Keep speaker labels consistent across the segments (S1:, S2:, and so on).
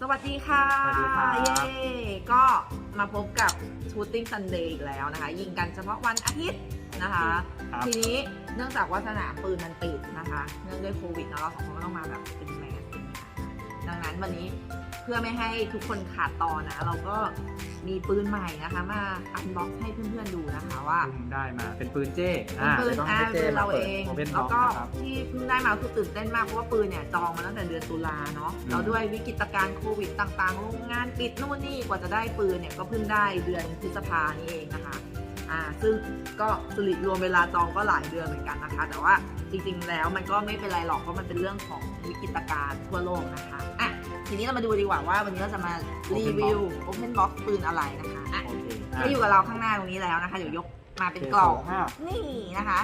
S1: สวัสดีค่ะ
S2: สวัสดีครับ
S1: เย้ก็มาพบกับ Shooting Sunday อีกแล้วนะคะ ยิงกันเฉพาะวันอาทิตย์นะคะ
S2: ครับ
S1: ทีนี้เนื่องจากว่าสนามปืนมันปิดนะคะ เนื่องด้วยโควิดเนอะเราสองคนก็ต้องมาแบบเป็นแมส ดังนั้นวันนี้เพื่อไม่ให้ทุกคนขาดตอนนะ เราก็มีปืนใหม่นะคะ มาอันบ็อกให้เพื่อนๆดูนะคะว่า
S2: เพิ่งได้มาเป็นปืนเจ้
S1: เป็นปืน
S2: ดี๋ยวต้อง
S1: อ่า
S2: ให้
S1: ปื
S2: จ้
S1: นเราเอง
S2: โอเพน
S1: แล้ว
S2: บ็
S1: ก็
S2: ครับ
S1: ที่เพิ่งได้มาคือตื่นเต้นมากเพราะว่าปืนเนี่ยจองมาตั้งแต่เดือนตุลาเนาะ
S2: อืม
S1: แล้วด้วยวิกฤตการณ์โควิดต่างๆโรงงานปิดนู่นนี่กว่าจะได้ปืนเนี่ยก็เพิ่งได้เดือนพฤษภานี่เองนะคะ อ่าซึ่งก็สริรวมเวลาจองก็หลายเดือนเหมือนกันนะคะ แต่ว่าจริงๆแล้วมันก็ไม่เป็นไรหรอกเพราะมันเป็นเรื่องของวิกฤตการณ์ทั่วโลกนะคะอะทีนี้เรามาดูดีกว่าว่าวันนี้เราจะมารีวิว Open Box ปืนอะไรนะคะอะ
S2: โอเค
S1: ก็อยู่กับเราข้างหน้าตรงนี้แล้วนะคะเดี๋ยวยกมาเป็นกล่อง
S2: ภาพ
S1: นี่นะคะ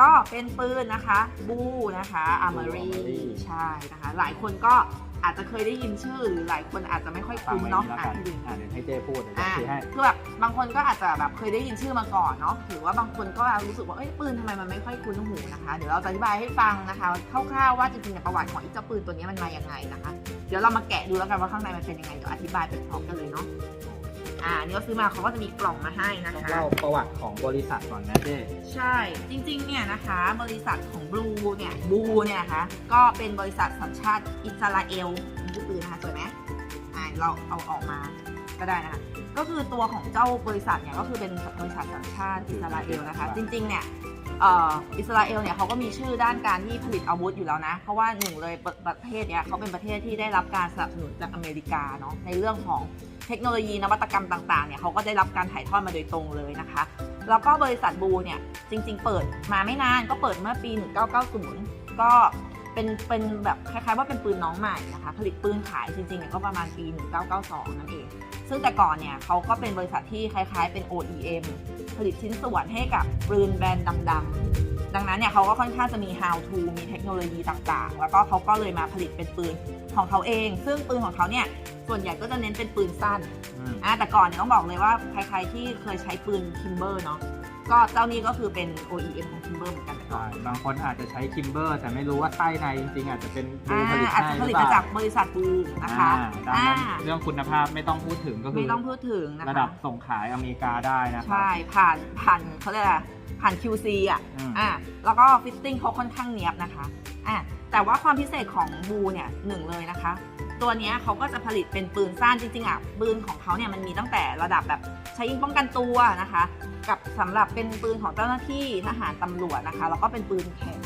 S1: ก็เป็นปืนนะคะบูนะคะอาร์ม
S2: Blue
S1: รี
S2: Armory
S1: ใช่นะคะ หลายคนก็ อาจจะเคยได้ยินชื่อหรือหลายคนอาจจะไม่ค่อย
S2: ฟัง
S1: คุ้น
S2: ไว้
S1: เนาะ
S2: นี่แล้ว
S1: อะ
S2: กัน
S1: ให้ดู
S2: อ่าเดี๋ยวให้เจ้พูดเดี๋ยวจะ
S1: อะ
S2: ชี้ให้
S1: คือแบบบางคนก็อาจจะแบบเคยได้ยินชื่อมาก่อนเนาะหรือว่าบางคนก็รู้สึกว่าเอ้ยปืนทำไมมันไม่ค่อยคุ้นหูนะคะ เดี๋ยวเราจะอธิบายให้ฟังนะคะคร่าวๆว่าจริงๆเนี่ยประวัติของไอ้เจ้าปืนตัวนี้มันมาอย่างไงนะคะ เดี๋ยวเรามาแกะดูแล้วกันว่าข้างในมันเป็นยังไงเดี๋ยวอธิบายไปพร้อมกันเลยเนาะ อ่าอันนี่ก็ซื้อมาเขาก็จะมีกล่องมาให้นะ
S2: ต้อง
S1: คะ
S2: เล่าประวัติของบริษัทก่อนนะเจ้
S1: ใช่ จริงๆ เนี่ยนะคะ บริษัทของบลูเนี่ยบูเนี่ยนะคะ ก็เป็นบริษัทสัญชาติอิสราเอลนี่คือปืนนะคะสวยไหมอ่าเราเอาออกมาก็ได้นะคะ ก็คือตัวของเจ้าบริษัทเนี่ยก็คือเป็นบริษัทสัญชาติอิสราเอลนะคะ จริงๆ เนี่ยเอ่ออิสราเอลเนี่ยเขาก็มีชื่อด้านการที่ผลิตอาวุธอยู่แล้วนะ เพราะว่าหนึ่งเลยประประเทศเนี่ยเขาเป็นประเทศที่ได้รับการสนับสนุนจากอเมริกาเนาะในเรื่องของ เทคโนโลยีนวัตกรรมต่างๆเนี่ยเขาก็ได้รับการถ่ายทอดมาโดยตรงเลยนะคะ แล้วก็บริษัทบูเนี่ยจริง ๆ เปิดมาไม่นานก็เปิดเมื่อปี 1990 ก็เป็นเป็นแบบคล้ายๆว่าเป็นปืนน้องใหม่นะคะผลิตปืนขายจริงๆเนี่ยก็ประมาณปี 1992 นั่นเอง ซึ่งแต่ก่อนเนี่ยเขาก็เป็นบริษัทที่คล้ายๆเป็น OEM ผลิตชิ้นส่วนให้กับปืนแบรนด์ดังๆ ดังนั้นเนี่ยเขาก็ค่อนข้างจะมี how to มีเทคโนโลยีต่างๆ แล้วก็เขาก็เลยมาผลิตเป็นปืนของเขาเอง ซึ่งปืนของเขาเนี่ย ส่วนใหญ่ก็จะเน้นเป็นปืนสั้น
S2: อืม
S1: อะแต่ก่อนเนี่ยต้องบอกเลยว่าใครๆที่เคยใช้ปืนคิมเบอร์เนาะก็เจ้านี้ก็คือเป็น OEM ของคิมเบอร์เหมือนกันแต่ก่อ
S2: ใช่
S1: น
S2: บางคนอาจจะใช้คิมเบอร์ แต่ไม่รู้ว่าไส้ในจริงๆ อาจจะเป็นบู
S1: อ่า
S2: ผลิต
S1: อาจ
S2: ให้
S1: จะผ
S2: ห
S1: ลิ
S2: รื
S1: ต
S2: อเป
S1: มา
S2: ล่า
S1: จากบริษัทบูนะคะ
S2: อ่าดังนั้น
S1: อ่า
S2: เรื่องคุณภาพไม่ต้องพูดถึงก็คื
S1: ไม่
S2: อ
S1: ต้องพูดถึงนะคะ
S2: ระดับส่งขายอเมริกาได้นะครั
S1: ใช่ผ่านผ่านเขาเรียกอะไรผ่าน QC อะ
S2: อืม
S1: อะแล้วก็ฟิตติ้งเขาค่อนข้างเนียบนะคะอะแต่ว่าความพิเศษของบูเนี่ยหนึ่งเลยนะคะ ตัวเนี้ยเขาก็จะผลิตเป็นปืนสั้นจริงๆอะปืนของเขาเนี่ยมันมีตั้งแต่ระดับแบบใช้ยิงป้องกันตัวนะคะ กับสำหรับเป็นปืนของเจ้าหน้าที่ทหารตำรวจนะคะ แล้วก็เป็นปืนแข็ง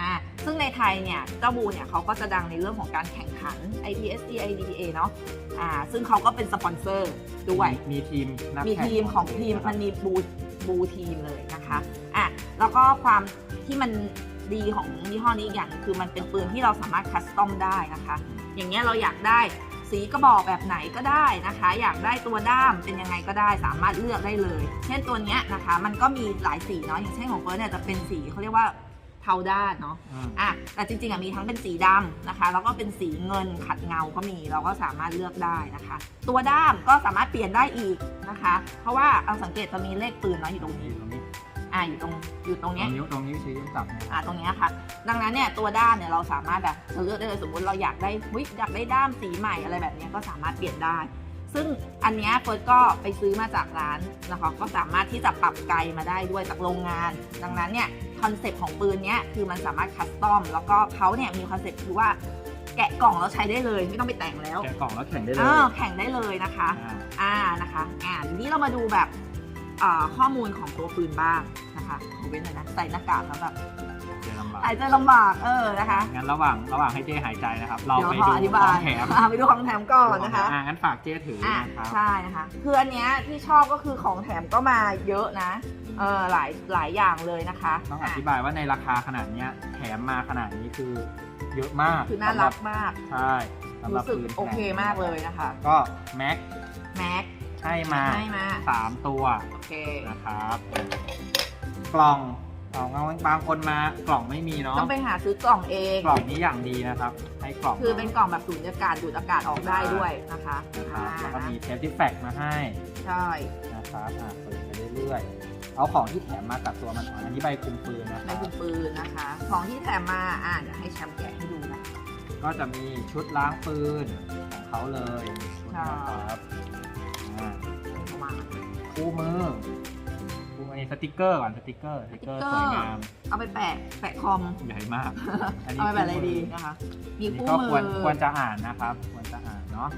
S1: อ่าซึ่งในไทยเนี่ยเจ้าบูเนี่ยเขาก็จะดังในเรื่องของการแข่งขัน IPSC IDPA เนาะอ่าซึ่งเขาก็เป็นสปอนเซอร์ด้วย
S2: มีทีมนัก
S1: มี
S2: แข่
S1: ทีมของทีม
S2: นะครับ
S1: มันมีบูบูทีมเลยนะคะอะแล้วก็ความที่มันดีของยี่ห้อนี้อีกอย่างคือมันเป็นปืนที่เราสามารถคัสตอมได้นะคะ อย่างเงี้ยเราอยากได้สีกระบอกแบบไหนก็ได้นะคะ อยากได้ตัวด้ามเป็นยังไงก็ได้สามารถเลือกได้เลย เช่นตัวเนี้ยนะคะ มันก็มีหลายสีเนาะอย่างเช่นของเฟิร์สเนี่ยจะเป็นสีเขาเรียกว่าเทาด้านเนาะ
S2: อืม
S1: อะแต่จริงๆอะมีทั้งเป็นสีดำนะคะ แล้วก็เป็นสีเงินขัดเงาก็มีเราก็สามารถเลือกได้นะคะ ตัวด้ามก็สามารถเปลี่ยนได้อีกนะคะ เพราะว่าเอาสังเกตจะมีเลขปืนเนาะอยู่ตรง
S2: อ
S1: นี้
S2: ยู่ตรงนี้
S1: อะอยู่ตรงอยู่ตรง
S2: ตร
S1: เนี้ย
S2: งนิ้วตรงนิ้วชี้นิ้วจับเนี่ย
S1: อะตรงเนี้ยค่ะ ดังนั้นเนี่ยตัวด้ามเนี่ยเราสามารถแบบเราเลือกได้เลยสมมติเราอยากได้วิอยากได้ด้ามสีใหม่อะไรแบบเนี้ยก็สามารถเปลี่ยนได้ ซึ่งอันเนี้ยเฟิร์สก็ไปซื้อมาจากร้านนะคะก็สามารถที่จะปรับไกลมาได้ด้วยจากโรงงาน ดังนั้นเนี่ยคอนเซ็ปต์ของปืนเนี้ยคือมันสามารถคัสตอมแล้วก็เขาเนี่ยมีคอนเซ็ปต์คือว่าแกะกล่องแล้วใช้ได้เลย ไม่ต้องไปแต่งแล้ว
S2: แกะกล่องแล้วแข่งได้เล
S1: เอยอแข่งได้เลยนะคะ
S2: อ่า
S1: อ่า นะคะ อ่าทีนี้เรามาดูแบบอ่า ข้อมูลของตัวปืนบ้างนะคะขอเว้นหน่อยนะใส่หน้ากากแล้วแบบ
S2: เดี๋ยวลำบาก
S1: หายใจลำบากเออนะคะ
S2: งั้นระหว่างระหว่างให้เจ้หายใจนะครับ เรา
S1: เดี๋ยว
S2: ไป
S1: ขอ
S2: ดู
S1: อธิ
S2: ข
S1: บา
S2: อยงแถม
S1: อ่าไปดูของแถมก่อนนะคะ
S2: อ่างั้นฝากเจ้ถือ
S1: อ่า
S2: นะครับ
S1: ใช่นะคะคืออันเนี้ยที่ชอบก็คือของแถมก็มาเยอะนะเออหลายหลายอย่างเลยนะคะ
S2: ต้องอ
S1: อะ
S2: ธิบายว่าในราคาขนาดเนี้ยแถมมาขนาดนี้คือเยอะมาก
S1: คือน่ารักมาก
S2: ใช่สำหรับ
S1: รู้สึก
S2: ปืนแถ
S1: โอเคมากเลยนะคะ
S2: ก็แม็ก
S1: แม็ก
S2: ให้มา
S1: ให้มา
S2: สามตัว
S1: โอเค
S2: นะครับ กล่องกล่องเอาบางคนมากล่องไม่มีเนาะ
S1: ต้องไปหาซื้อกล่องเอง
S2: กล่องนี้อย่างดีนะครับ ให้กล่อง
S1: คือเป็นกล่องแบบสูญญากาศดูดอากาศออกได้ด้วยนะคะ
S2: นะครับ
S1: อ่า
S2: แล้วก็มีเทปที่แฟกมาให้
S1: ใช่
S2: นะครับอ่าเปิดไปเรื่อยๆเอาของที่แถมมากับตัวมันก่อนอันนี้ใบคุมปืนนะค
S1: ใน
S2: รับ
S1: คุณปืนนะคะ ของที่แถมมาอ่าเดี๋ยวให้แชมป์แกะให้ดูนะ
S2: ก็จะมีชุดล้างปืนของเขาเลยชุด
S1: ใช่
S2: นะครับอ่า
S1: ประมาณ
S2: คู่มือคู่มือนี้สติกเกอร์ก่อนสติกเกอร์สติกเกอร์
S1: ส
S2: ส
S1: ติ
S2: วย
S1: กเกอร์
S2: งาม
S1: เอาไปแปะแปะคอม
S2: ใหญ่มากอันนี้
S1: เอาไปแปะอะไร
S2: คู่มื
S1: ดีนะคะ มี
S2: นี่
S1: คู่
S2: ก็
S1: มือ
S2: ควรควรจะอ่านนะครับควรจะอ่านเนาะ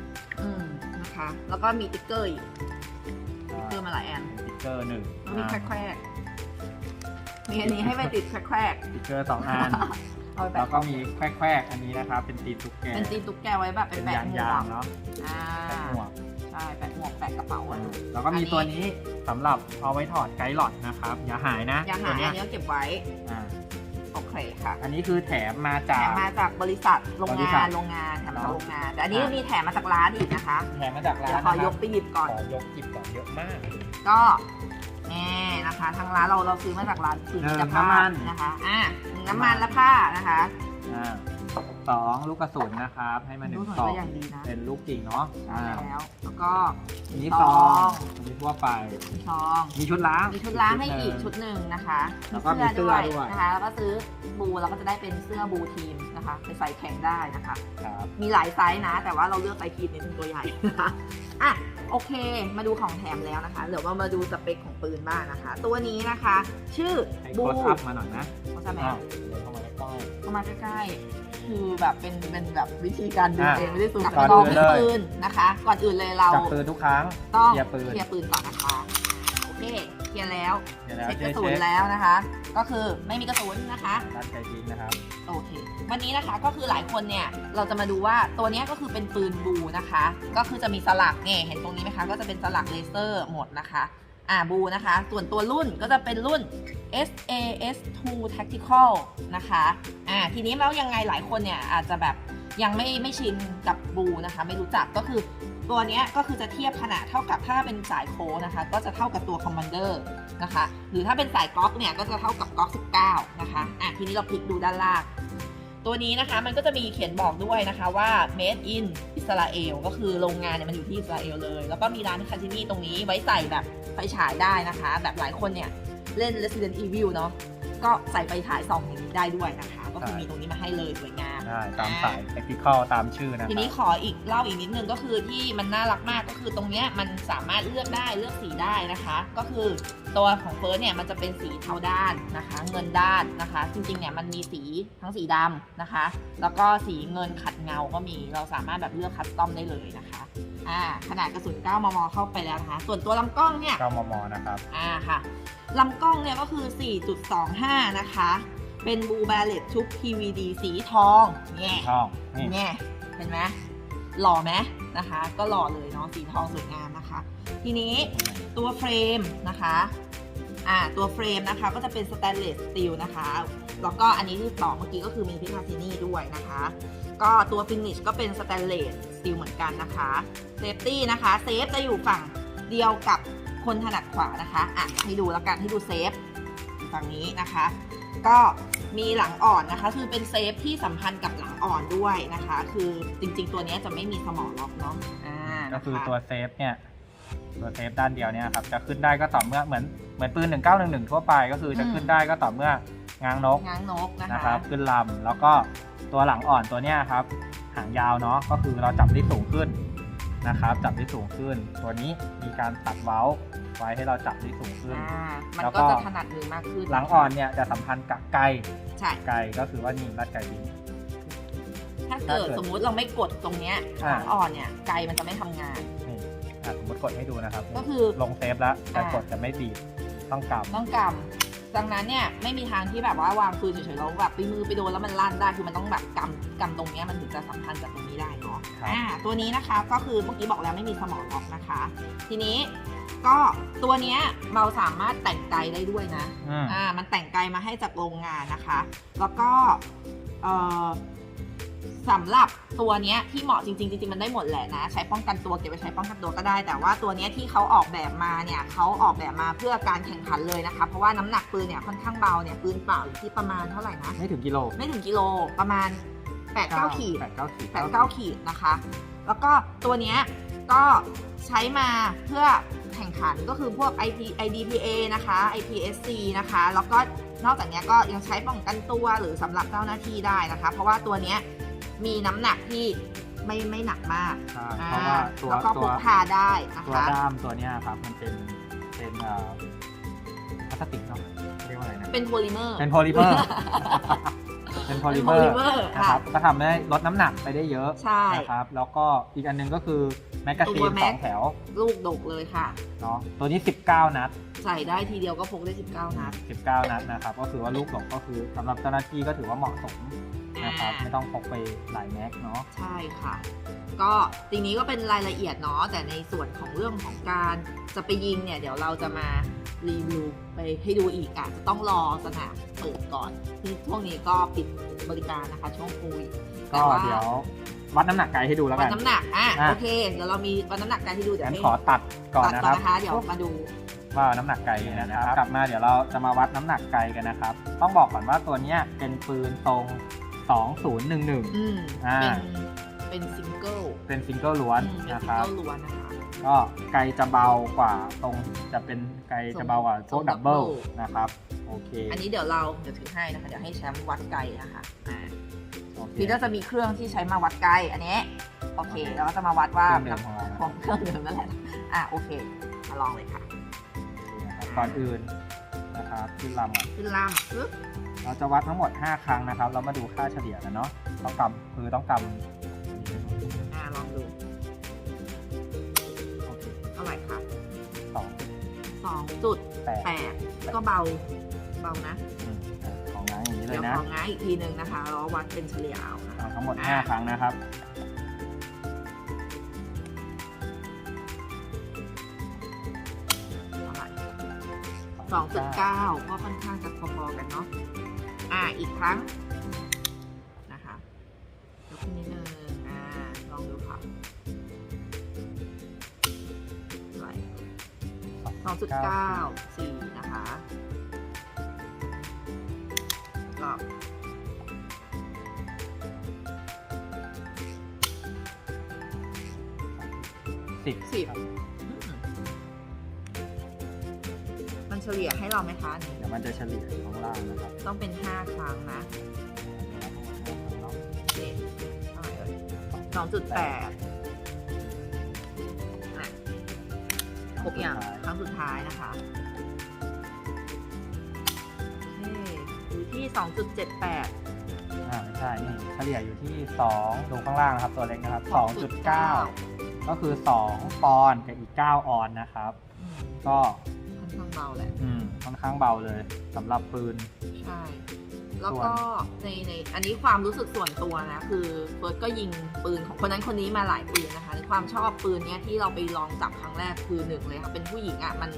S1: อืมนะคะ แล้วก็มีติ๊กเกอร์อีกติ๊กเกอร์มาหลายอัน
S2: สติกเกอร์หนึ่ง
S1: แล้วมีแครกๆมีอันนี้ให้ไปติดแครก
S2: สติกเกอร์สองอัน
S1: ๆเอาไป
S2: แล้ว
S1: แปะ
S2: ก็มีแควกๆอันนี้นะครับเป็นตีนตุ๊กแก
S1: เป็นตีนตุ๊กแกไว้แบบเป็
S2: เป็นน
S1: แปะ
S2: ยาง
S1: หม
S2: ยาวง
S1: ก
S2: ๆเนาะ
S1: อ่า
S2: แปะหมวก
S1: ใช่แปะหมวกแปะกระเป๋าอะ
S2: แล้วก็มีตัวนี้สำหรับเอาไว้ถอดไกด์หลอดนะครับ อย่าหายนะ
S1: อย่าหา
S2: ตัวยเนี้
S1: อันนี้ก็เก็บไว้
S2: อ่า
S1: โอเคค่ะ
S2: อันนี้คือแถมมา
S1: แถ
S2: จาก
S1: มมาจากบริษัทโรง
S2: บริษั
S1: งา
S2: ท
S1: นโรงงานแถมมาจาก
S2: เนอะ
S1: โรงงานแต่อันนี้
S2: อะ
S1: มีแถมมาจากร้านอีกนะคะ
S2: แถมมาจากร้า
S1: เดี๋ย
S2: น
S1: วขอ
S2: นะค
S1: ย
S2: รับ
S1: กไปหยิบก่อน
S2: ขอยกจิบก่อนเยอะมาก
S1: ก็แน่นะคะทางร้านเราเราซื้อมาจากร้านซื้อ
S2: หนึ่ง
S1: จากผ้า
S2: น้ำมัน
S1: นะคะอะหนึ่งน้ำมันและผ้านะคะ
S2: อ่า สองลูกกระสุนนะครับ ให้มาหนึ่ง
S1: รู้สึก
S2: ซอง
S1: ว่าอย่างดีนะ
S2: เป็นลูกจริงเนาะ
S1: ใช่
S2: อ่า
S1: แล้ว แล้วก็
S2: อันนี้
S1: ซ
S2: ซ
S1: อ
S2: องงอันนี้ทั่วไป
S1: ซอง
S2: มีชุดล้าง
S1: มีชุดล้างให้
S2: หนึ่
S1: อีกชุดหนึ่งนะคะ
S2: แล้วก็มีเสื้อด้วย
S1: นะคะ แล้วก็ซื้อบูเราก็จะได้เป็นเสื้อบูทีมนะคะไปใส่แข่งได้นะคะ
S2: ครับ
S1: มีหลายไซส์นะ แต่ว่าเราเลือกไซส์คีดนิดนึงตัวใหญ่นะคะอะโอเค มาดูของแถมแล้วนะคะ เดี๋ยวเรามาดูสเปคของปืนบ้างนะคะ ตัวนี้นะคะ ชื่อ
S2: ให้
S1: บู
S2: โคสอัพมาหน่อยนะ
S1: เขาจะแม
S2: อ้าวเดี๋ยวเข้ามาใกล้
S1: เข้ามาใกล้ๆ คือแบบเป็นเป็นแบบวิธีการดู
S2: อะ
S1: เองไม่ได้ซูม
S2: ก่อน
S1: ลอง
S2: อื่นเลย
S1: ปืนนะคะ ก่อนอื่นเลยเรา
S2: จับปืนทุกครั้ง
S1: ต้อง
S2: เคลียร์ปืน
S1: เคลียร์ปืนก่อนนะคะโอเคเคลียร์แล้ว
S2: เดี๋ยวแล้ว
S1: เช็คก
S2: เช็
S1: ระ
S2: ค
S1: สุน
S2: เช็ค
S1: แล้วนะคะ ก็คือไม่มีกระสุนนะคะ
S2: ด้านไกลทิ้งนะครับ
S1: โอเค วันนี้นะคะก็คือหลายคนเนี่ยเราจะมาดูว่าตัวเนี้ยก็คือเป็นปืนบูนะคะ ก็คือจะมีสลักเนี่ยเห็นตรงนี้ไหมคะ ก็จะเป็นสลักเลเซอร์หมดนะคะ อ่าบูนะคะ ส่วนตัวรุ่นก็จะเป็นรุ่น SAS 2 Tactical นะคะอ่าทีนี้แล้วยังไงหลายคนเนี่ยอาจจะแบบยังไม่ไม่ชินกับบูนะคะ ไม่รู้จักก็คือตัวเนี้ยก็คือจะเทียบขนาดเท่ากับถ้าเป็นสายโค้นะคะ ก็จะเท่ากับตัว Commander นะคะ หรือถ้าเป็นสายก๊อกเนี่ยก็จะเท่ากับก๊อก19 นะคะอะทีนี้เราพลิกดูด้านล่าง ตัวนี้นะคะมันก็จะมีเขียนบอกด้วยนะคะว่า made in อิสราเอลก็คือโรงงานเนี่ยมันอยู่ที่อิสราเอลเลย แล้วก็มีร้านคาจินี่ตรงนี้ไว้ใส่แบบไฟฉายได้นะคะ แบบหลายคนเนี่ยเล่น Resident Evil เนาะก็ใส่ไฟฉายส่องอย่าง ได้ด้วยนะคะ ก็คือ
S2: ใช่
S1: มีตรงนี้มาให้เลยสวยงาม
S2: ได้ตามสาย tactical ตามชื่อนะค
S1: ที
S2: รับ
S1: นี้ขออีกเล่าอีกนิดนึงก็คือที่มันน่ารักมากก็คือตรงเนี้ยมันสามารถเลือกได้เลือกสีได้นะคะ ก็คือตัวของเฟิร์สเนี่ยมันจะเป็นสีเทาด้านนะคะ เงินด้านนะคะ จริงๆเนี่ยมันมีสีทั้งสีดำนะคะ แล้วก็สีเงินขัดเงาก็มีเราสามารถแบบเลือกคัสตอมได้เลยนะคะอ่าขนาดกระสุน 9 มม เข้าไปแล้วนะคะ ส่วนตัวลำกล้องเนี่ย
S2: 9 มม นะครับ
S1: อ่าค่ะ ลำกล้องเนี่ยก็คือ 4.25 นะคะ เป็นบูแบเลตชุบ PVD สีทองเนี่ย
S2: ช่องนี่
S1: เนี่ยเห็นไหมหล่อไหมนะคะ ก็หล่อเลยเนาะสีทองสวยงามนะคะ ทีนี้ตัวเฟรมนะคะอ่าตัวเฟรมนะคะก็จะเป็นสแตนเลสสตีลนะคะ แล้วก็อันนี้ที่บอกเมื่อกี้ก็คือมีพิคาซินี่ด้วยนะคะ ก็ตัวฟินิชก็เป็นสแตนเลสสตีลเหมือนกันนะคะเซฟตี้นะคะเซฟจะอยู่ฝั่งเดียวกับคนถนัดขวานะคะอะให้ดูแล้วกันให้ดูเซฟอยู่ฝั่งนี้นะคะ ก็มีหลังอ่อนนะคะคือเป็นเซฟที่สัมพันธ์กับหลังอ่อนด้วยนะคะ คือจริงๆ ตัวเนี้ยจะไม่มีสมอล็อกเนาะอ่า
S2: ก็คือ
S1: นะคะ
S2: ตัวเซฟเนี่ยตัวเซฟด้านเดียวเนี่ยครับจะขึ้นได้ก็ต่อเมื่อเหมือนเหมือนปืน 1911 ทั่วไปก็คือจะขึ้นได้ก็ต่อเมื่องางนก
S1: ง้างนกนะ
S2: นะคะครับขึ้นลำแล้วก็ตัวหลังอ่อนตัวเนี้ยครับหางยาวเนาะก็คือเราจับได้สูงขึ้น นะครับ จับได้สูงขึ้น ตัวนี้มีการตัดเว้าไว้ให้เราจับได้สูงขึ้น
S1: อ่ามัน
S2: แล้วก็
S1: ก็ จะถนัดมือมากขึ้น
S2: หลังอ่อนเนี่ยจะสัมพันธ์กับไกล
S1: ใช่
S2: ไกลก็คือว่านี่รัดไกลดิ้ง
S1: ถ้าเกิด
S2: ถ้าเกิด
S1: สมมุติเราไม่กดตรงเนี้ยห
S2: อ่า
S1: ลังอ่อนเนี่ยไกลมันจะไม่ทำงาน
S2: นี่อะสมมติกดให้ดูนะครับ
S1: ก็คือ
S2: ลงเซฟแล้วแต่
S1: อ่าก
S2: กดจะไม่บีบต้องกำ
S1: ต้องกำดังนั้นเนี่ยไม่มีทางที่แบบว่าวางปืนเฉยๆแล้วแบบไปมือไปโดนแล้วมันลั่นได้คือมันต้องแบบกำกำตรงเนี้ยมันถึงจะสัมพันธ์จากตรงนี้ได้เนาะ
S2: ครับ
S1: อ่าตัวนี้นะคะก็คือเมื่อกี้บอกแล้วไม่มีสมอล็อกนะคะ ทีนี้ก็ตัวเนี้ยเราสามารถแต่งไกลได้ด้วยนะ
S2: อืม
S1: อ่ามันแต่งไกลมาให้จากโรงงานนะคะ แล้วก็เอ่อสำหรับตัวเนี้ยที่เหมาะจริงๆจริงๆมันได้หมดแหละนะ ใช้ป้องกันตัวเก็บไปใช้ป้องกันตัวก็ได้ แต่ว่าตัวเนี้ยที่เขาออกแบบมาเนี่ยเขาออกแบบมาเพื่อการแข่งขันเลยนะคะ เพราะว่าน้ำหนักปืนเนี่ยค่อนข้างเบาเนี่ยปืนเปล่าอยู่ที่ประมาณเท่าไหร่นะ
S2: ไม่ถึงกิโล
S1: ไม่ถึงกิโลประมาณ 8 9ขีด
S2: แปดเก้าขีด
S1: แปดเก้าขีดนะคะ แล้วก็ตัวเนี้ยก็ใช้มาเพื่อแข่งขันก็คือพวก IP IDPA นะคะ IPSC นะคะ แล้วก็นอกจากเนี้ยก็ยังใช้ป้องกันตัวหรือสำหรับเจ้าหน้าที่ได้นะคะ เพราะว่าตัวเนี้ยมีน้ำหนักที่ไม่ไม่หนักมาก
S2: ใช่
S1: อ่
S2: เพราะว่าตัว
S1: แล้วก็
S2: ตั
S1: พ
S2: ว
S1: กพาได้นะ
S2: ตัว
S1: คะ
S2: ด้ามตัวเนี้ยครับมันเป็นเป็นเอ่อพลาสติกเนาะเรียกว่าอะไรนะ
S1: เป็นโพลิเมอร์
S2: เป็นโพลิเมอร์ เป็นโพลิเมอ
S1: เป็น
S2: ร์
S1: polymer
S2: นะ
S1: ค่ะ
S2: ครับก็ทำให้ลดน้ำหนักไปได้เยอะ
S1: ใช่
S2: นะครับแล้วก็อีกอันหนึงก็คือแมกกาซี
S1: ตั
S2: น
S1: วแม็
S2: สอกงแถว
S1: ลูกดกเลยค่ะ
S2: เนาะตัวนี้ 19 นัด
S1: ใส่ได้ทีเดียวก็พกได้ 19 นัด
S2: 19 นัดนะครับ ก็คือว่าลูกหลงก็คือสำหรับเจ้าหน้าที่ก็ถือว่าเหมาะสม นะครับ
S1: อ่า
S2: ไม่ต้องพกไปหลายแม็กเนาะ
S1: ใช่ค่ะ ก็ทีนี้ก็เป็นรายละเอียดเนาะแต่ในส่วนของเรื่องของการจะไปยิงเนี่ย เดี๋ยวเราจะมารีวิวไปให้ดูอีกอาจจะต้องรอสนามเปิดก่อนคือช่วงนี้ก็ปิดบริการนะคะ ช่วงโควิด
S2: ก็เดี๋ยววัดน้ำหนักไกลให้ดูแล้ว
S1: วั
S2: กั
S1: ด
S2: น
S1: น้ำหนักอะ
S2: อะ
S1: โอเคเดี๋ยวเรามีวัดน้ำหนักการที่ดูเดี๋ยว
S2: งั้น
S1: ให้
S2: ขอตัดก่อน
S1: ตัด
S2: นะ
S1: ก่
S2: ค
S1: อน
S2: รับ
S1: นะคะ เดี๋ยวมาดู
S2: ว่าน้ำหนักไกลนะครับ กลับมาเดี๋ยวเราจะมาวัดน้ำหนักไกลกันนะครับ ต้องบอกก่อนว่าตัวเนี้ยเป็นปืนทรง 2011
S1: อืม
S2: อ่า
S1: เป็นเป็นซิงเกิล
S2: เป็นซิงเกิลล้วน
S1: อืมเป็น
S2: นะ
S1: ซิ
S2: ค
S1: ง
S2: รับ
S1: เกิลล้วนนะคะ
S2: ก็ไกลจะเบากว่าตรงจะเป็นไกลจะเบากว่าพวก
S1: ทรง
S2: ดับเบิล
S1: double
S2: นะครับ โอเค
S1: อันนี้เดี๋ยวเราเดี๋ยวถือให้นะคะ เดี๋ยวให้แชมป์วัดไกลนะคะอ่า
S2: โอเค
S1: พี่ก็จะมีเครื่องที่ใช้มาวัดไกลอันนี้โอเค เราก็จะมาวัดว่า
S2: เครื่องเดิมของเรา
S1: ของเครื่องเดิมนั่นแหละ อะโอเค มาลองเลยค่ะ
S2: นะครับก่อนอื่น นะครับขึ้นลำก่อน
S1: ขึ้นล่ำปึ๊บ
S2: เราจะวัดทั้งหมด 5 ครั้งนะครับ เรามาดูค่าเฉลี่ยกันเนาะต้องกำคือต้องกำ
S1: อ่าลองดู
S2: โอเค
S1: เท่าไหร่คะ
S2: สอง
S1: สองจุด
S2: แปด
S1: แปดก็เบาเบานะ
S2: อืมอะของน้าอย่างนี้เล
S1: เดี๋ย
S2: ยวนะ
S1: ของง่ายอีกทีหนึ่งนะคะแล้ววัดเป็นเฉลี่ยเอาค่ะ
S2: เอาทั้งหมด
S1: อะ
S2: 5ครั้งนะครับ
S1: สองจุดเก้าก็ค่อนข้างจะพอๆกันเนาะอ่าอีกครั้งนะคะยกขึ้นนิดนึงอ่าลองดูค่ะสองจุดเก้าสี่นะคะก็
S2: สิบ
S1: สิบ เฉลี่ยให้เราไหมคะอันนี้
S2: เดี๋ยวมันจะเฉลี่ยอยู่ข้างล่างนะครับ
S1: ต้องเป็นห้าครั้งนะเจ็ดเท่าไหร่เอ่ยสองจุดแปดครบอย่างครั้งสุดท้ายนะคะโอเคอยู่ที่สองจุดเจ็ดแปด
S2: อ่าไม่ใช่นี่เฉลี่ยอยู่ที่ 2 ดูข้างล่างนะครับ ตัวเล็กนะครับ 2.9 ก็คือ 2 ปอนด์กับอีก 9 ออนด์นะครับก็
S1: ค่อนข้าง เบาแหละ
S2: อืมค่อนข้างเบาเลยสำหรับปืน
S1: ใช่ แล้วก็ในในอันนี้ความรู้สึกส่วนตัวนะ คือเฟิร์สก็ยิงปืนของคนนั้นคนนี้มาหลายปืนนะคะในความชอบปืนเนี้ยที่เราไปลองจับครั้งแรกคือหนึ่งเลยค่ะเป็นผู้หญิงอะ่ะมัน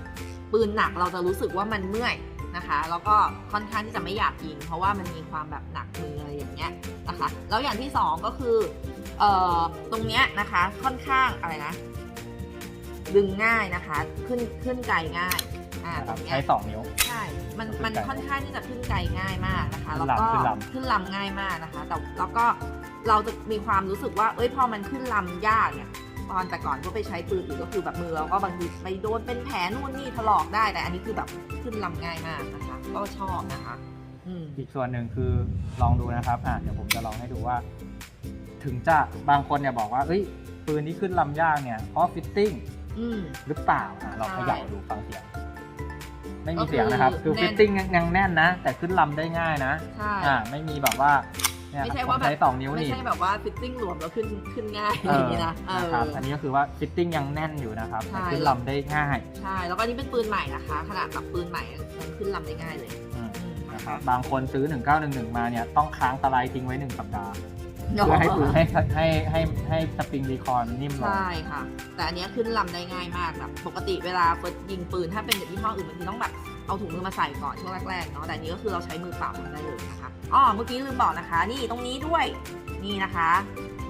S1: ปืนหนักเราจะรู้สึกว่ามันเมื่อยนะคะแล้วก็ค่อนข้างที่จะไม่อยากยิง เพราะว่ามันมีความแบบหนักมืออะไรอย่างเงี้ยนะคะแล้วอย่างที่สองก็คือเอ่อตรงเนี้ยนะคะค่อนข้างอะไรนะ ดึงง่ายนะคะ ขึ้นขึ้นไกลง่าย อ่า
S2: นะค
S1: ต
S2: รั
S1: ร
S2: บ
S1: งเนี้ย
S2: ใช้2นิ้ว
S1: ใช่ มัน
S2: ขึ้น
S1: มัน
S2: ไกล
S1: ค่อนข้างที่จะขึ้นไกลง่ายมากนะคะ
S2: ขึ้
S1: แล้ว
S2: นลำ
S1: ก็
S2: ขึ้นลำ
S1: ขึ้นลำง่ายมากนะคะ แต่แล้วก็เราจะมีความรู้สึกว่า เอ้ยพอมันขึ้นลำยากเนี่ย ตอนแต่ก่อนก็ไปใช้ปืนอื่นก็คือแบบมือเราก็บางทีไปโดนเป็นแผลนู่นนี่ถลอกได้ แต่อันนี้คือแบบขึ้นลำง่ายมากนะคะ ก็ชอบนะคะ อืม
S2: อีกส่วนหนึ่งคือลองดูนะครับอะเดี๋ยวผมจะลองให้ดูว่า ถึงจะบางคนเนี่ยบอกว่าเอ้ยปืนที่ขึ้นลำยากเนี่ยเพราะฟิตติ้ง
S1: อืม
S2: หรือเปล่าอะเรา
S1: ใช่
S2: เขย่าดูฟังเสียง ไม่
S1: ก็
S2: มี
S1: คือ
S2: เสียงนะครับ คือ
S1: แน่น
S2: ฟิตติ้งยังแน่นนะ แต่ขึ้นลำได้ง่ายนะ
S1: ใช่
S2: อ่าไม่มีแบบว่าเนี่ย
S1: ไม่ใช่
S2: ผ
S1: ว่าแบบ
S2: ใช้สองนิ้ว
S1: ไม่
S2: นี่
S1: ใช่แบบว่าฟิตติ้งหลวมแล้วขึ้นขึ้นง่าย
S2: เอ
S1: อะไรอ
S2: อย่าง
S1: นี้นะเออ
S2: นะครับอันนี้ก็คือว่าฟิตติ้งยังแน่นอยู่นะครับ
S1: ใช่
S2: แต่ขึ้นลำได้ง่าย
S1: ใช่แล้วก็อันนี้เป็นปืนใหม่นะคะขนาดแบบปืนใหม่มันขึ้นลำได้ง่ายเลย
S2: อืม
S1: อืม
S2: นะ
S1: นะ
S2: ครั
S1: คะ
S2: บบางคนซื้อ 1911 มาเนี่ยต้องค้างสไลด์ทิ้งไว้หนึ่งสัปดาห์ เพื่อให้ปืนให้ให้ให้ให้สปริงรีคอร์นนิ่มลง
S1: ใช่ค่ะ แต่อันเนี้ยขึ้นลำได้ง่ายมากแบบปกติเวลาเฟิร์สยิงปืนถ้าเป็นแบบยี่ห้ออื่นบางทีต้องแบบเอาถุงมือมาใส่ก่อนช่วงแรกๆเนาะแต่อันนี้ก็คือเราใช้มือเปล่าทำได้เลยนะคะอ๋อเมื่อกี้ลืมบอกนะคะ นี่ตรงนี้ด้วยนี่นะคะ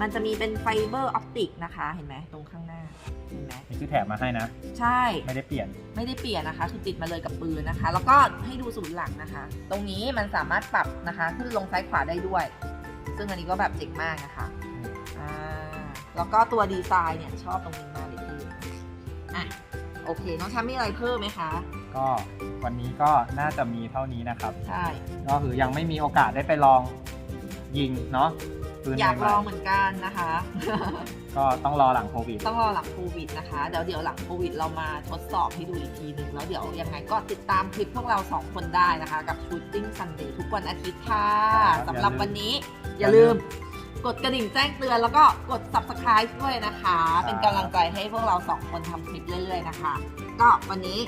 S1: มันจะมีเป็นไฟเบอร์ออปติกนะคะเห็นไหมตรงข้างหน้าเห็นไหม
S2: นี่คือแถมมาให้นะ
S1: ใช่
S2: ไม่ได้เปลี่ยน
S1: ไม่ได้เปลี่ยนนะคะ คือติดมาเลยกับปืนนะคะ แล้วก็ให้ดูศูนย์หลังนะคะ ตรงนี้มันสามารถปรับนะคะ ขึ้นลงซ้ายขวาได้ด้วย ซึ่งอันนี้ก็แบบเจ๋งมากนะคะอ่าแล้วก็ตัวดีไซน์เนี่ยชอบตรงนี้มากเลยพี่อะโอเค น้องแชมป์มีอะไรเพิ่มไหมคะ
S2: ก็วันนี้ก็น่าจะมีเท่านี้นะครับ
S1: ใช่
S2: ก็คือยังไม่มีโอกาสได้ไปลองยิงเนาะปืน
S1: อยาก
S2: ใหม่
S1: ลองเหมือนกันนะคะ
S2: ๆ ก็ต้องรอหลังโควิด
S1: ต้องรอหลังโควิดนะคะเดี๋ยวเดี๋ยวหลังโควิด เรามาทดสอบให้ดูอีกทีหนึ่งแล้วเดี๋ยวยังไงก็ติดตามคลิปพวกเราสองคนได้นะคะ กับ Shooting Sunday ทุกวันอาทิตย์ค่ะ
S2: ครับ
S1: สำหรับ
S2: อย่าลืม
S1: วันนี้ อย่าลืมกดกระดิ่งแจ้งเตือนแล้วก็กด subscribe ด้วยนะคะ เป็นกำลังใจให้พวกเราสองคนทำคลิปเรื่อยๆนะคะ ก็วันนี้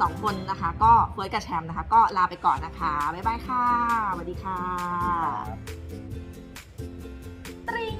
S1: สองคนนะคะ ก็เฟิร์สกับแชมป์นะคะ ก็ลาไปก่อนนะคะ บ๊ายบายค่ะสวัสดีค่ะ
S2: ครับ